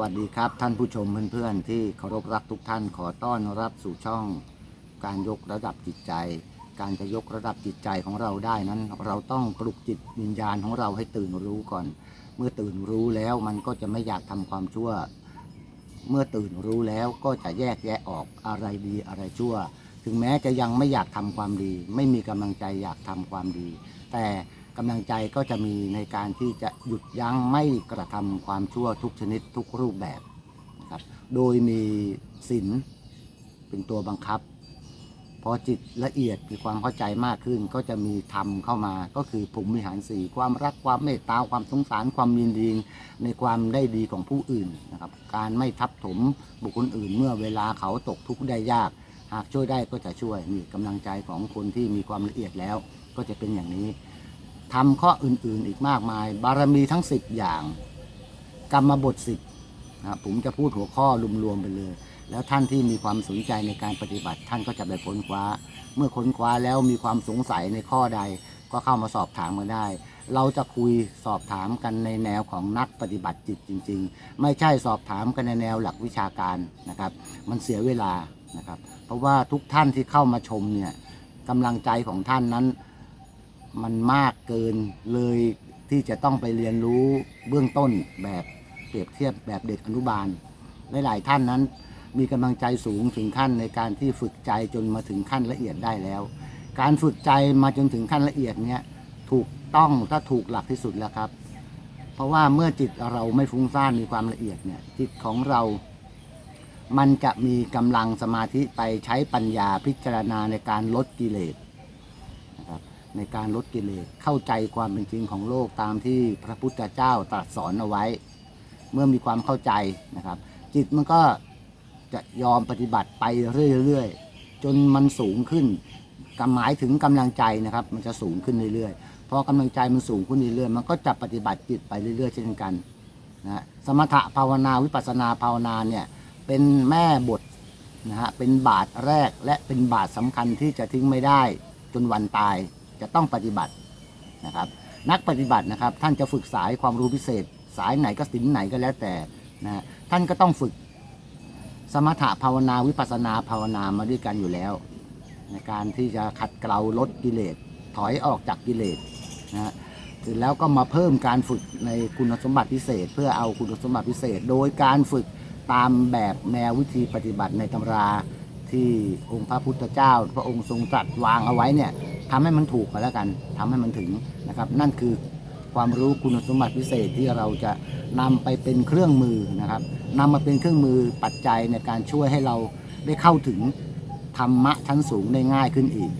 วัสดีครับท่านผู้ชมเพื่อนๆ ที่เคารพรักทุกท่านขอต้อนรับสู่ช่อง การยกระดับจิตใจ การจะยกระดับจิตใจของเราได้นั้น เราต้องปลุกจิตวิญญาณของเราให้ตื่นรู้ก่อน เมื่อตื่นรู้แล้วมันก็จะไม่อยากทำความชั่ว เมื่อตื่นรู้แล้วก็จะแยกแยะออกอะไรดีอะไรชั่ว ถึงแม้จะยังไม่อยากทำความดี ไม่มีกำลังใจอยากทำความดี แต่ กำลังใจก็จะมีในการที่จะหยุดยั้งไม่กระทำความชั่วทุกชนิดทุกรูปแบบนะครับโดยมีศีลเป็นตัวบังคับ พอจิตละเอียดมีความเข้าใจมากขึ้น ก็จะมีธรรมเข้ามาก็คือภูมิวิหารสี่ความรักความเมตตาความสงสารความยินดีในความได้ดีของผู้อื่นนะครับการไม่ทับถมบุคคลอื่น เมื่อเวลาเขาตกทุกข์ได้ยาก หากช่วยได้ก็จะช่วยนี่กำลังใจของคนที่มีความละเอียดแล้วก็จะเป็นอย่างนี้ ทำข้ออื่นๆอีกมากมาย บารมีทั้ง10อย่าง กรรมบทสิบนะผมจะพูดหัวข้อรวมๆไปเลย แล้วท่านที่มีความสนใจในการปฏิบัติ ท่านก็จะไปค้นคว้า เมื่อค้นคว้าแล้วมีความสงสัยในข้อใด ก็เข้ามาสอบถามกันได้ เราจะคุยสอบถามกันในแนวของนักปฏิบัติจิตจริง ๆ ไม่ใช่สอบถามกันในแนวหลักวิชาการนะครับ มันเสียเวลานะครับ เพราะว่าทุกท่านที่เข้ามาชมเนี่ยกำลังใจของท่านนั้น มันมากเกินเลยที่จะต้องไปเรียนรู้เบื้องต้นแบบเปรียบเทียบแบบเด็กอนุบาล หลาย ๆ ท่านนั้น มีกำลังใจสูงถึงขั้นในการที่ฝึกใจจนมาถึงขั้นละเอียดได้แล้ว การฝึกใจมาจนถึงขั้นละเอียดเนี้ยถูกต้องถ้าถูกหลักที่สุดแล้วครับ เพราะว่าเมื่อจิตเราไม่ฟุ้งซ่านมีความละเอียดเนี่ยจิตของเรา มันจะมีกำลังสมาธิไปใช้ปัญญาพิจารณาในการลดกิเลสนะครับ ในการลดกิเลสเข้าใจความเป็นจริงของโลกตามที่พระพุทธเจ้าตรัสสอนเอาไว้ เมื่อมีความเข้าใจนะครับ จิตมันก็จะยอมปฏิบัติไปเรื่อยๆจนมันสูงขึ้นกหมายถึงกำลังใจนะครับ มันจะสูงขึ้นเรื่อยๆพอกำลังใจมันสูงขึ้นเรื่อยๆมันก็จะปฏิบัติจิตไปเรื่อยๆ เช่นกันนะสมถะภาวนาวิปัสนาภาวนาเนี่ยเป็นแม่บทนะฮะเป็นบาทแรกและเป็นบาทสำคัญที่จะทิ้งไม่ได้จนวันตาย จะต้องปฏิบัตินะครับ นักปฏิบัตินะครับ ท่านจะฝึกสายความรู้พิเศษ สายไหนก็สินไหนก็แล้วแต่นะท่านก็ต้องฝึกสมถะภาวนาวิปัสนาภาวนามาด้วยกันอยู่แล้ว ในการที่จะขัดเกลาลดกิเลสถอยออกจากกิเลสนะฮะแล้วก็มาเพิ่มการฝึกในคุณสมบัติพิเศษ เพื่อเอาคุณสมบัติพิเศษ โดยการฝึกตามแบบแนววิธีปฏิบัติในตำราที่องค์พระพุทธเจ้า พระองค์ทรงตรัสวางเอาไว้เนี่ย ทำให้มันถูกก็แล้วกันทำให้มันถึงนะครับ นั่นคือความรู้คุณสมบัติพิเศษที่เราจะนำไปเป็นเครื่องมือนะครับนำมาเป็นเครื่องมือปัจจัยในการช่วยให้เราได้เข้าถึงธรรมะชั้นสูงได้ง่ายขึ้นอีก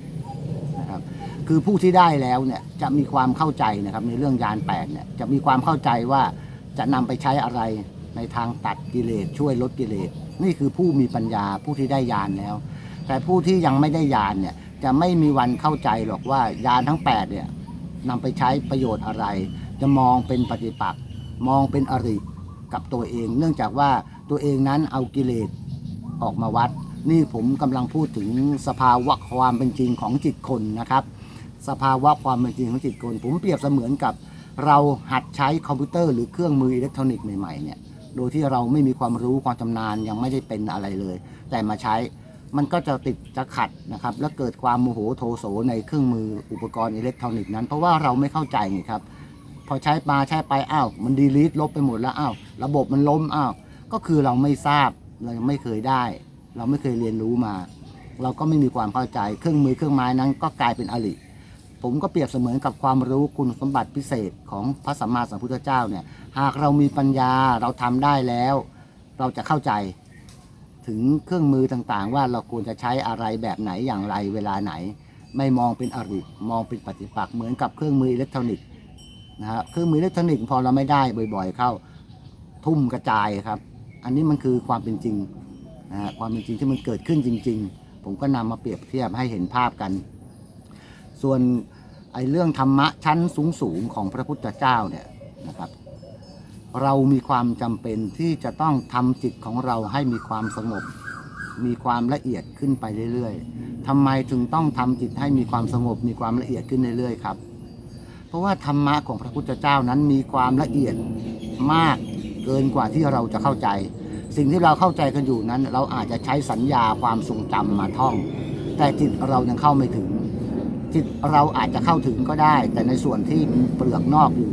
นะครับ คือผู้ที่ได้แล้วเนี่ยจะมีความเข้าใจนะครับในเรื่องยานแปดเนี่ยจะมีความเข้าใจว่าจะนำไปใช้อะไรในทางตัดกิเลสช่วยลดกิเลสนี่คือผู้มีปัญญาผู้ที่ได้ยานแล้ว แต่ผู้ที่ยังไม่ได้ยานเนี่ย จะไม่มีวันเข้าใจหรอกว่ายานทั้ง 8 เนี่ยนำไปใช้ประโยชน์อะไร จะมองเป็นปฏิปักษ์มองเป็นอริกับตัวเอง เนื่องจากว่าตัวเองนั้นเอากิเลสออกมาวัด นี่ผมกำลังพูดถึงสภาวะความเป็นจริงของจิตคนนะครับ สภาวะความเป็นจริงของจิตคน ผมเปรียบเสมือนกับเราหัดใช้คอมพิวเตอร์หรือเครื่องมืออิเล็กทรอนิกส์ใหม่ๆเนี่ยโดยที่เราไม่มีความรู้ความชำนาญยังไม่ได้เป็นอะไรเลย แต่มาใช้ มันก็จะติดจะขัดนะครับ และเกิดความโมโหโทโสในเครื่องมืออุปกรณ์อิเล็กทรอนิกส์นั้น เพราะว่าเราไม่เข้าใจไงครับ พอใช้มาใช้ไปอ้าวมันดีลีทลบไปหมดแล้วอ้าวระบบมันล้มอ้าวก็คือเราไม่ทราบเราไม่เคยได้ เราไม่เคยเรียนรู้มา เราก็ไม่มีความเข้าใจเครื่องมือเครื่องไม้นั้น ก็กลายเป็นอริผมก็เปรียบเสมือนกับความรู้คุณสมบัติพิเศษของพระสัมมาสัมพุทธเจ้าเนี่ยหากเรามีปัญญาเราทำได้แล้ว เราจะเข้าใจ ถึงเครื่องมือต่างๆ ว่าเราควรจะใช้อะไรแบบไหนอย่างไรเวลาไหน ไม่มองเป็นอริมองเป็นปฏิปักษ์เหมือนกับเครื่องมืออิเล็กทรอนิกส์นะฮะเครื่องมืออิเล็กทรอนิกส์พอเราไม่ได้บ่อย ๆ เข้าทุ่มกระจายครับ อันนี้มันคือความเป็นจริงนะฮะความเป็นจริงที่มันเกิดขึ้นจริง ๆ ผมก็นำมาเปรียบเทียบให้เห็นภาพกัน ส่วนไอ้เรื่องธรรมะชั้นสูงๆของพระพุทธเจ้าเนี่ยนะครับ เรามีความจำเป็นที่จะต้องทำจิตของเราให้มีความสงบ มีความละเอียดขึ้นไปเรื่อยๆทำไมถึงต้องทำจิตให้มีความสงบ มีความละเอียดขึ้นเรื่อยๆครับ เพราะว่าธรรมะของพระพุทธเจ้านั้นมีความละเอียดมากเกินกว่าที่เราจะเข้าใจ สิ่งที่เราเข้าใจกันอยู่นั้น เราอาจจะใช้สัญญาความทรงจำมาท่อง แต่จิตเรายังเข้าไม่ถึง จิตเราอาจจะเข้าถึงก็ได้ แต่ในส่วนที่เปลือกนอกอยู่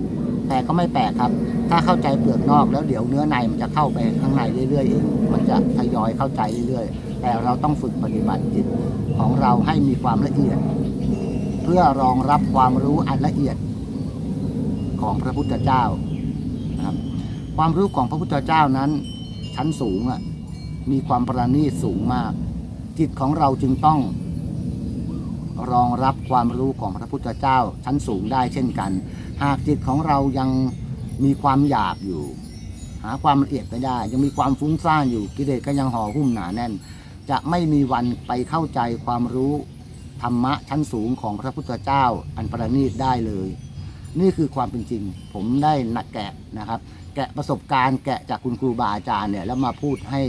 แต่ก็ไม่แปลกครับ ถ้าเข้าใจเปลือกนอกแล้วเดี๋ยวเนื้อในมันจะเข้าไปข้างในเรื่อยๆเองมันจะทยอยเข้าใจเรื่อยๆ แต่เราต้องฝึกปฏิบัติจิตของเราให้มีความละเอียด เพื่อรองรับความรู้อันละเอียดของพระพุทธเจ้านะครับความรู้ของพระพุทธเจ้านั้น ชั้นสูงอะมีความประณีตสูงมาก จิตของเราจึงต้องรองรับความรู้ของพระพุทธเจ้าชั้นสูงได้เช่นกัน หากจิตของเรายังมีความอยากอยู่ หาความละเอียดไม่ได้ ยังมีความฟุ้งซ่านอยู่กิเลสก็ยังห่อหุ้มหนาแน่น จะไม่มีวันไปเข้าใจความรู้ธรรมะชั้นสูงของพระพุทธเจ้าอันประณีตได้เลย นี่คือความเป็นจริง ผมได้นักแกะนะครับ แกะประสบการณ์แกะจากคุณครูบาอาจารย์เนี่ยแล้วมาพูดให้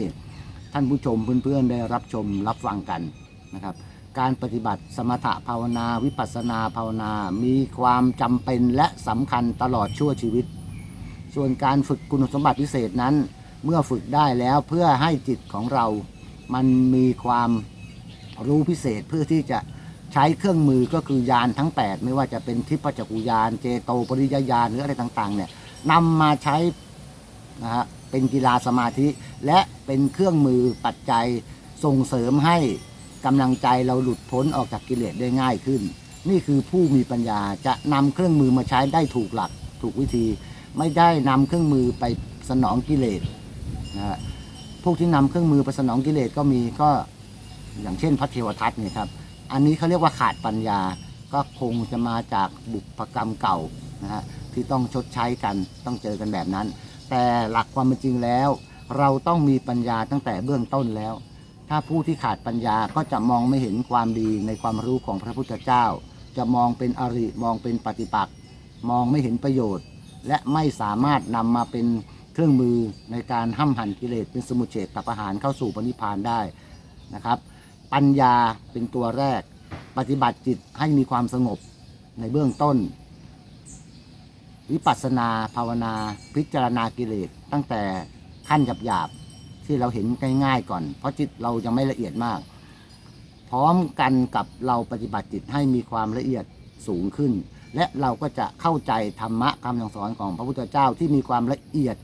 ท่านผู้ชมเพื่อนๆได้รับชมรับฟังกันนะครับ การปฏิบัติสมถะภาวนาวิปัสนาภาวนา มีความจำเป็นและสำคัญตลอดชั่วชีวิต ส่วนการฝึกคุณสมบัติพิเศษนั้น เมื่อฝึกได้แล้วเพื่อให้จิตของเรา มันมีความรู้พิเศษเพื่อที่จะใช้เครื่องมือก็คือยานทั้ง 8 ไม่ว่าจะเป็นทิพจักกุยานเจโตปริยญาณหรืออะไรต่างๆเนี่ยนำมาใช้นะฮะเป็นกีฬาสมาธิ และเป็นเครื่องมือปัจจัยส่งเสริมให้ กำลังใจเราหลุดพ้นออกจากกิเลสได้ง่ายขึ้น นี่คือผู้มีปัญญาจะนำเครื่องมือมาใช้ได้ถูกหลักถูกวิธี ไม่ได้นำเครื่องมือไปสนองกิเลสนะฮะพวกที่นำเครื่องมือไปสนองกิเลสก็มีก็อย่างเช่นพระเทวทัตเนี่ยครับ อันนี้เขาเรียกว่าขาดปัญญาก็คงจะมาจากบุพกรรมเก่านะฮะที่ต้องชดใช้กันต้องเจอกันแบบนั้น แต่หลักความเป็นจริงแล้ว เราต้องมีปัญญาตั้งแต่เบื้องต้นแล้ว ถ้าผู้ที่ขาดปัญญาก็จะมองไม่เห็นความดีในความรู้ของพระพุทธเจ้า จะมองเป็นอริมองเป็นปฏิปักษ์มองไม่เห็นประโยชน์ และไม่สามารถนำมาเป็นเครื่องมือในการห้ำหั่นกิเลสเป็นสมุเฉตตัประหารเข้าสู่ปณิพพานได้นะครับ ปัญญาเป็นตัวแรก ปฏิบัติจิตให้มีความสงบในเบื้องต้น วิปัสสนาภาวนา พิจารณากิเลสตั้งแต่ขั้นหยาบๆ ที่เราเห็นง่ายๆก่อน เพราะจิตเรายังไม่ละเอียดมาก พร้อมกันกับเราปฏิบัติจิตให้มีความละเอียดสูงขึ้น และเราก็จะเข้าใจธรรมะคำสั่งสอนของพระพุทธเจ้าที่มีความละเอียด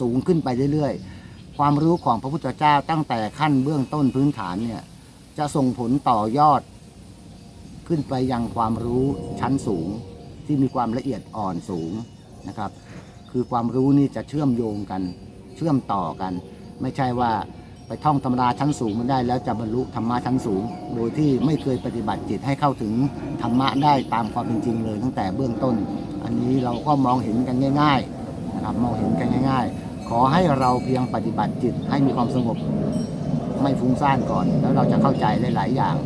สูงขึ้นไปเรื่อยๆ ความรู้ของพระพุทธเจ้าตั้งแต่ขั้นเบื้องต้นพื้นฐานเนี่ยจะส่งผลต่อยอด ขึ้นไปยังความรู้ชั้นสูงที่มีความละเอียดอ่อนสูงนะครับ คือความรู้นี่จะเชื่อมโยงกันเชื่อมต่อกัน ไม่ใช่ว่าไปท่องตำราชั้นสูงมันได้ แล้วจะบรรลุธรรมะชั้นสูง โดยที่ไม่เคยปฏิบัติจิตให้เข้าถึงธรรมะได้ตามความเป็นจริงเลย ตั้งแต่เบื้องต้น อันนี้เราก็มองเห็นกันง่ายๆนะครับมองเห็นกันง่าย ๆ ขอให้เราเพียงปฏิบัติจิตให้มีความสงบไม่ฟุ้งซ่านก่อน แล้วเราจะเข้าใจหลาย ๆ อย่าง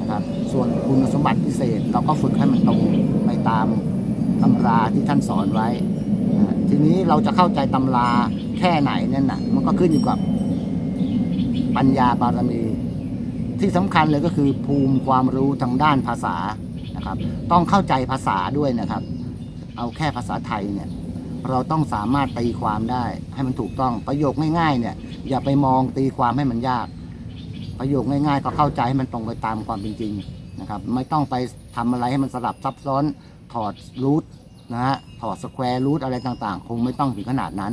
นะครับส่วนคุณสมบัติพิเศษเราก็ฝึกให้มันตรงไปตามตำราที่ท่านสอนไว้ ทีนี้เราจะเข้าใจตำราแค่ไหนนั่นน่ะ มันก็ขึ้นอยู่กับปัญญาบารมี ที่สำคัญเลยก็คือภูมิความรู้ทางด้านภาษานะครับ ต้องเข้าใจภาษาด้วยนะครับ เอาแค่ภาษาไทยเนี่ย เราต้องสามารถตีความได้ให้มันถูกต้องประโยคง่ายๆ เนี่ย อย่าไปมองตีความให้มันยาก ประโยคง่ายๆ ก็เข้าใจให้มันตรงไปตามความเป็นจริงนะครับ ไม่ต้องไปทำอะไรให้มันสลับซับซ้อนถอดรูท นะฮะถอดสแควร์รูทอะไรต่างๆ คงไม่ต้องถึงขนาดนั้น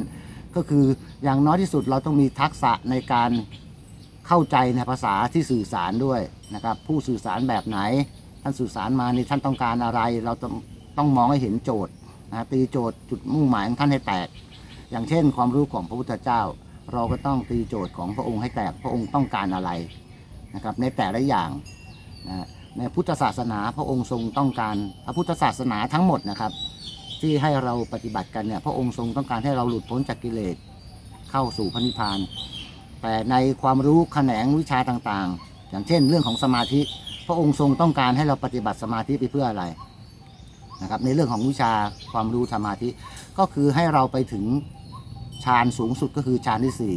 ก็คืออย่างน้อยที่สุดเราต้องมีทักษะในการเข้าใจในภาษาที่สื่อสารด้วยนะครับ ผู้สื่อสารแบบไหน ท่านสื่อสารมานี่ท่านต้องการอะไร เราต้องต้องมองให้เห็นโจทย์นะตีโจทย์จุดมุ่งหมายของท่านให้แตก อย่างเช่น ความรู้ของพระพุทธเจ้า เราก็ต้องตีโจทย์ของพระองค์ให้แตกพระองค์ต้องการอะไรนะครับในแต่ละอย่างนะในพุทธศาสนาพระองค์ทรงต้องการพระพุทธศาสนาทั้งหมดนะครับ ที่ให้เราปฏิบัติกันเนี่ยพระองค์ทรงต้องการให้เราหลุดพ้นจากกิเลสเข้าสู่พระนิพพาน แต่ในความรู้แขนงวิชาต่างๆ อย่างเช่น เรื่องของสมาธิ พระองค์ทรงต้องการให้เราปฏิบัติสมาธิไปเพื่ออะไรนะครับในเรื่องของวิชาความรู้สมาธิ ก็คือให้เราไปถึงฌานสูงสุดก็คือฌานที่สี่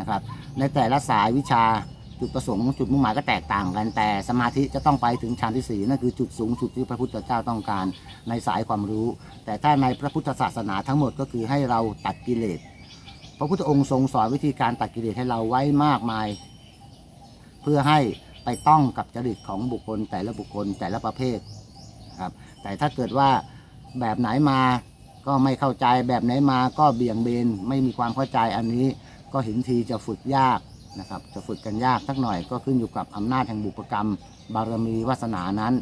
นะครับในแต่ละสายวิชา จุดประสงค์จุดมุ่งหมายก็แตกต่างกัน แต่สมาธิจะต้องไปถึงฌานที่สี่นั่นคือจุดสูงสุดที่พระพุทธเจ้าต้องการในสายความรู้ แต่ถ้าในพระพุทธศาสนาทั้งหมดก็คือให้เราตัดกิเลสพระพุทธองค์ทรงสอนวิธีการตัดกิเลสให้เราไว้มากมาย เพื่อให้ไปต้องกับจริตของบุคคลแต่ละบุคคลแต่ละประเภทครับแต่ถ้าเกิดว่าแบบไหนมาก็ไม่เข้าใจแบบไหนมาก็เบี่ยงเบนไม่มีความเข้าใจอันนี้ก็เห็นทีจะฝึกยาก นะครับ จะฝึกกันยากสักหน่อยก็ขึ้นอยู่กับอำนาจแห่งบุพกรรม บารมีวาสนานั้น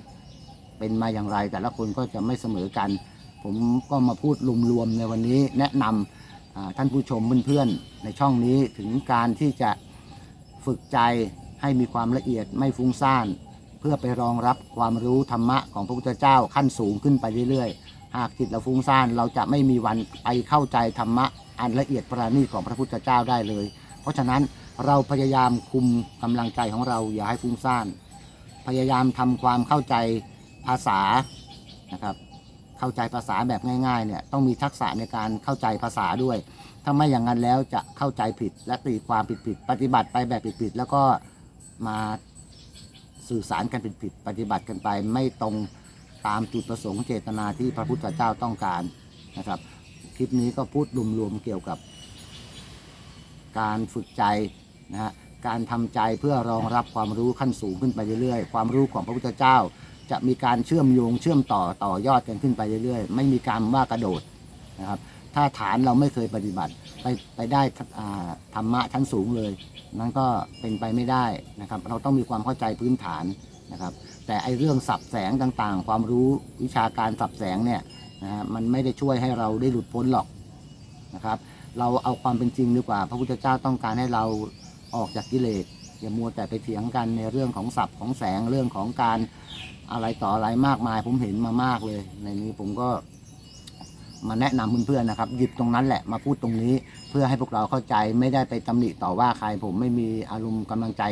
เป็นมาอย่างไรแต่ละคนก็จะไม่เสมอกัน ผมก็มาพูดรวมๆในวันนี้แนะนำท่านผู้ชมเพื่อนๆในช่องนี้ถึงการที่จะฝึกใจให้มีความละเอียดไม่ฟุ้งซ่าน เพื่อไปรองรับความรู้ธรรมะของพระพุทธเจ้าขั้นสูงขึ้นไปเรื่อยๆ หากจิตเราฟุ้งซ่านเราจะไม่มีวันไปเข้าใจธรรมะอันละเอียดประณีตของพระพุทธเจ้าได้เลย เพราะฉะนั้น เราพยายามคุมกำลังใจของเราอย่าให้ฟุ้งซ่าน พยายามทำความเข้าใจภาษานะครับ เข้าใจภาษาแบบง่ายๆเนี่ยต้องมีทักษะในการเข้าใจภาษาด้วย ถ้าไม่อย่างนั้นแล้วจะเข้าใจผิดและตีความผิดๆปฏิบัติไปแบบผิดๆแล้วก็มาสื่อสารกันผิดๆปฏิบัติกันไปไม่ตรงตามจุดประสงค์เจตนาที่พระพุทธเจ้าต้องการนะครับ คลิปนี้ก็พูดรวมๆเกี่ยวกับการฝึกใจ นะฮะการทำใจเพื่อรองรับความรู้ขั้นสูงขึ้นไปเรื่อยๆ ความรู้ของพระพุทธเจ้า จะมีการเชื่อมโยงเชื่อมต่อต่อยอดกันขึ้นไปเรื่อยๆ ไม่มีการว่ากระโดดนะครับ ถ้าฐานเราไม่เคยปฏิบัติไปไปได้ธรรมะชั้นสูงเลย นั้นก็เป็นไปไม่ได้นะครับ เราต้องมีความเข้าใจพื้นฐานนะครับ แต่ไอเรื่องสับแสงต่างๆ ความรู้วิชาการสับแสงเนี่ยนะฮะมันไม่ได้ช่วยให้เราได้หลุดพ้นหรอกนะครับ เราเอาความเป็นจริงดีกว่า พระพุทธเจ้าต้องการให้เรา ออกจากกิเลสอย่ามัวแต่ไปเถียงกันในเรื่องของศัพท์ของแสงเรื่องของการอะไรต่ออะไรมากมาย ผมเห็นมามากเลย ในนี้ผมก็มาแนะนำเพื่อนๆนะครับ หยิบตรงนั้นแหละมาพูดตรงนี้ เพื่อให้พวกเราเข้าใจไม่ได้ไปตำหนิต่อว่าใครผมไม่มีอารมณ์กำลังใจ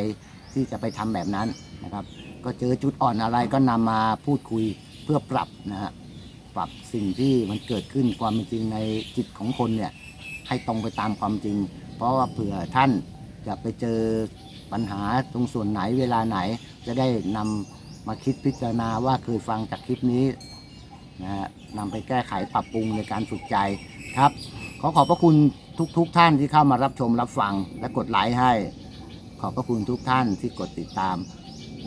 ที่จะไปทำแบบนั้นนะครับ ก็เจอจุดอ่อนอะไรก็นำมาพูดคุยเพื่อปรับนะฮะปรับสิ่งที่มันเกิดขึ้นความเป็นจริงในจิตของคนเนี่ยให้ตรงไปตามความจริง เพราะว่าเผื่อท่าน จะไปเจอปัญหาตรงส่วนไหนเวลาไหน จะได้นำมาคิดพิจารณาว่าเคยฟังจากคลิปนี้นะฮะนำไปแก้ไขปรับปรุงในการฝึกใจครับ ขอขอบพระคุณทุกๆทท่านที่เข้ามารับชมรับฟังและกดไลค์ให้ ขอบพระคุณทุกท่านที่กดติดตาม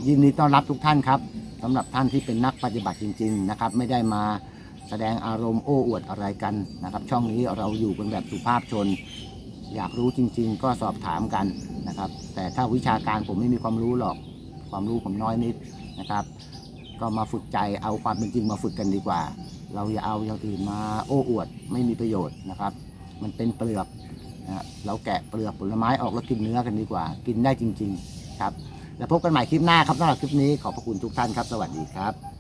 ยินดีต้อนรับทุกท่านครับสำหรับท่านที่เป็นนักปฏิบัติจริง ๆ นะครับ ไม่ได้มาแสดงอารมณ์โอ้อวดอะไรกันนะครับ ช่องนี้เราอยู่กันแบบสุภาพชน อยากรู้จริง ๆ ก็สอบถามกันนะครับ แต่ถ้าวิชาการผมไม่มีความรู้หรอก ความรู้ผมน้อยนิดนะครับ ก็มาฝึกใจเอาความเป็นจริงมาฝึกกันดีกว่า เราอย่าเอาอย่างอื่นมาโอ้อวดไม่มีประโยชน์นะครับ มันเป็นเปลือกนะเราแกะเปลือกผลไม้ออกแล้วกินเนื้อกันดีกว่า กินได้จริง ๆ ครับ แล้วพบกันใหม่คลิปหน้าครับสำหรับคลิปนี้ขอบพระคุณทุกท่านครับ สวัสดีครับ